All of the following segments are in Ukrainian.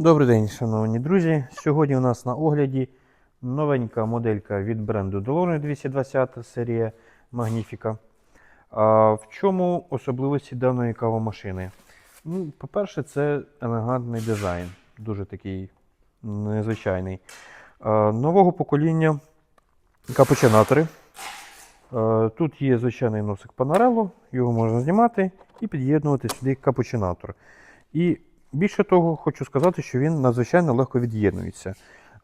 Добрий день, шановні друзі. Сьогодні у нас на огляді новенька моделька від бренду DeLorean 220 серія Magnifica. А в чому особливості даної кавомашини? Ну, по-перше, це елегантний дизайн, дуже такий незвичайний. А, нового покоління капучинатори. Тут є звичайний носик Panarello, його можна знімати і під'єднувати сюди капучинатор. І більше того, хочу сказати, що він надзвичайно легко від'єднується.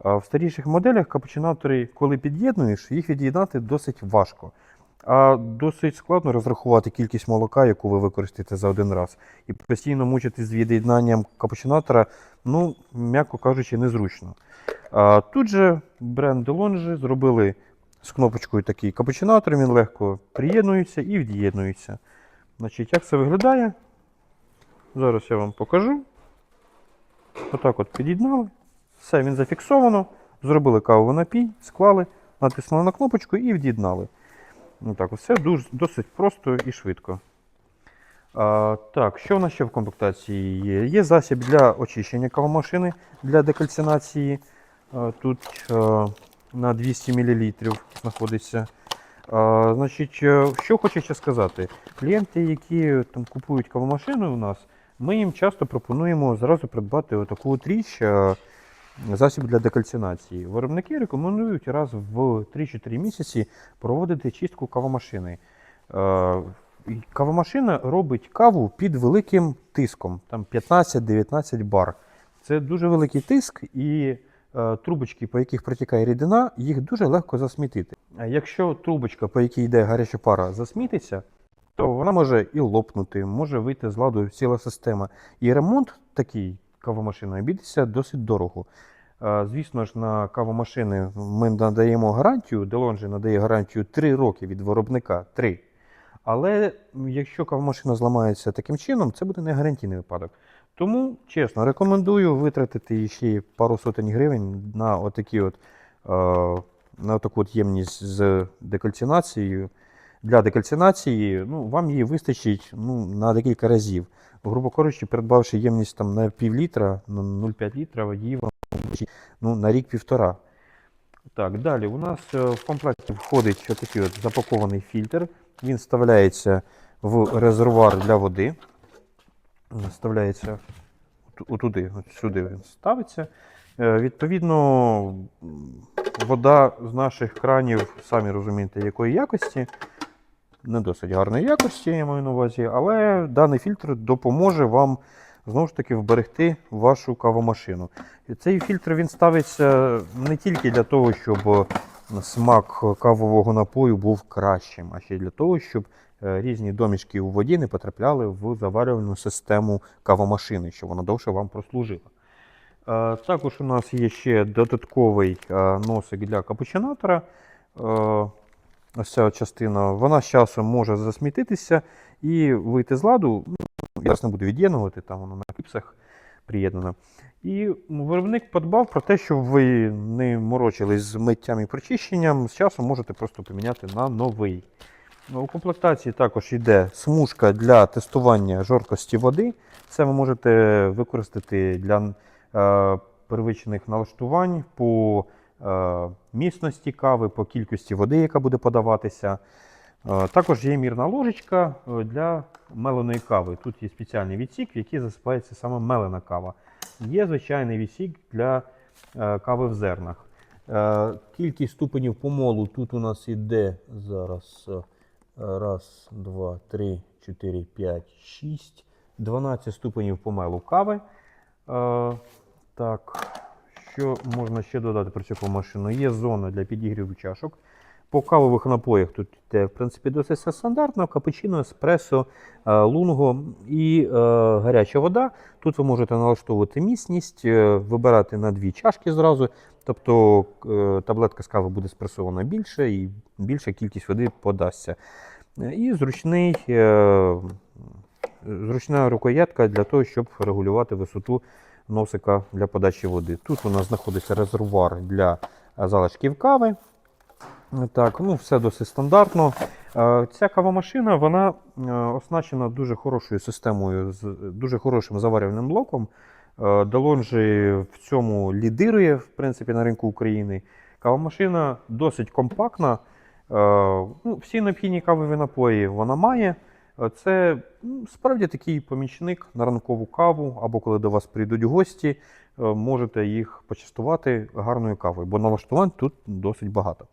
В старіших моделях капучинатори, коли під'єднуєш, їх від'єднати досить важко. А досить складно розрахувати кількість молока, яку ви використаєте за один раз. І постійно мучитись з від'єднанням капучинатора, ну, м'яко кажучи, незручно. А тут же бренд Delonge зробили з кнопочкою такий капучинатор, він легко приєднується і від'єднується. Значить, як це виглядає? Зараз я вам покажу. Отак от під'єднали. Все, він зафіксовано. Зробили кавовий напій, склали, натиснули на кнопочку і від'єднали. Отак, от все дуже, досить просто і швидко. А, так, що в нас ще в комплектації є? Є засіб для очищення кавомашини для декальцинації. А, тут а, на 200 мл знаходиться. А, значить, е, що хочу ще сказати. Клієнти, які там купують кавомашину у нас, ми їм часто пропонуємо зразу придбати отаку от річ, е, засіб для декальцинації. Виробники рекомендують раз в 3-4 місяці проводити чистку кавомашини. Е, Кавомашина робить каву під великим тиском, там 15-19 бар. Це дуже великий тиск, і е, трубочки, по яких протікає рідина, їх дуже легко засмітити. Якщо трубочка, по якій йде гаряча пара, засмітиться, то вона може і лопнути, може вийти з ладу ціла система. І ремонт такий кавомашини обійдеться досить дорого. Звісно ж, на кавомашини ми надаємо гарантію, Делонжі надає гарантію 3 роки від виробника. 3. Але якщо кавомашина зламається таким чином, це буде не гарантійний випадок. Тому, чесно, рекомендую витратити ще пару сотень гривень на отакі от, на таку от ємність з декальцинацією. Для декальцинації ну, вам її вистачить ну, на декілька разів. Грубо кажучи, придбавши ємність там, на пів літра, на 0,5 літра, її вам вистачить ну, на рік-півтора. Так, далі у нас е, в комплекті входить отакий от запакований фільтр. Він вставляється в резервуар для води. Вставляється отуди, от сюди він ставиться. Е, Відповідно, вода з наших кранів, самі розумієте, якої якості. Не досить гарної якості, я маю на увазі, але даний фільтр допоможе вам знову ж таки вберегти вашу кавомашину. І цей фільтр він ставиться не тільки для того, щоб смак кавового напою був кращим, а ще й для того, щоб е, різні домішки у воді не потрапляли в заварювальну систему кавомашини, щоб вона довше вам прослужила. Е, Також у нас є ще додатковий е, носик для капучинатора. Ось ця частина, вона з часом може засмітитися і вийти з ладу. Ну, я не буду від'єднувати, там воно на кліпсах приєднано. І виробник подбав про те, щоб ви не морочились з миттям і прочищенням, з часом можете просто поміняти на новий. Ну, У комплектації також йде смужка для тестування жорсткості води. Це ви можете використати для е, первичних налаштувань по міцності кави, по кількості води, яка буде подаватися. Е, Також є мірна ложечка е, для меленої кави. Тут є спеціальний відсік, в який засипається саме мелена кава. Є звичайний відсік для е, кави в зернах. Е, Кількість ступенів помолу тут у нас іде зараз. е, Раз, два, три, чотири, п'ять, шість. 12 ступенів помелу кави. Е, так, що можна ще додати про цю машину? Є зона для підігріву чашок. По кавових напоях тут в принципі, досить все стандартно: капучино, еспресо, е, лунго і е, гаряча вода. Тут ви можете налаштовувати міцність, е, вибирати на дві чашки зразу. Тобто е, таблетка з кави буде спресована більше і більша кількість води подасться. І зручний, е, зручна рукоятка для того, щоб регулювати висоту носика для подачі води. Тут у нас знаходиться резервуар для е, залишків кави. Так, ну все досить стандартно. Е, Ця кавомашина вона е, оснащена дуже хорошою системою, з дуже хорошим заварювальним блоком. Е, в цьому лідирує, в принципі, на ринку України. Кавомашина досить компактна. Ну, всі необхідні кавові напої вона має. Це справді такий помічник на ранкову каву, або коли до вас прийдуть гості, е, можете їх почастувати гарною кавою, бо налаштувань тут досить багато.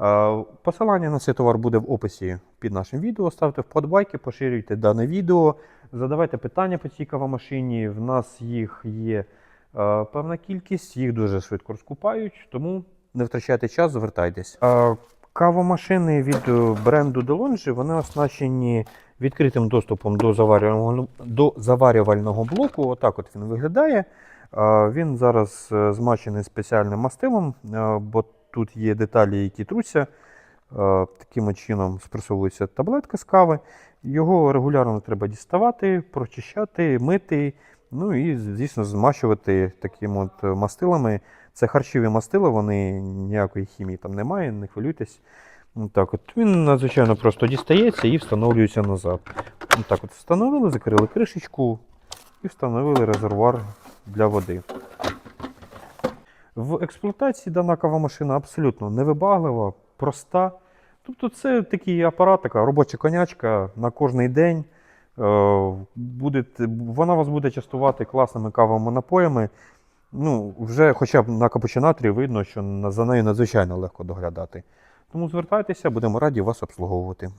Е, Посилання на цей товар буде в описі під нашим відео. Ставте вподобайки, поширюйте дане відео, задавайте питання по цій кавомашині. В нас їх є е, певна кількість, їх дуже швидко розкупають, тому не втрачайте час, звертайтесь. Кавомашини від е, бренду DeLonghi, вони оснащені відкритим доступом до заварювального, до заварювального блоку. Отак от він виглядає. Е, Він зараз е, змачений спеціальним мастилом, бо тут є деталі, які труться. Таким чином спресовується таблетка з кави. Його регулярно треба діставати, прочищати, мити. Ну і, звісно, змащувати такими от мастилами. Це харчові мастила, вони ніякої хімії там немає, не хвилюйтесь. Ну, Так от. Він надзвичайно просто дістається і встановлюється назад. Ну, Так от встановили, закрили кришечку і встановили резервуар для води. В експлуатації дана кавомашина абсолютно невибаглива, проста. Тобто це такий апарат, така робоча конячка на кожний день. Будете, вона вас буде частувати класними кавовими напоями. Ну, вже хоча б на капучинаторі видно, що за нею надзвичайно легко доглядати. Тому звертайтеся, будемо раді вас обслуговувати.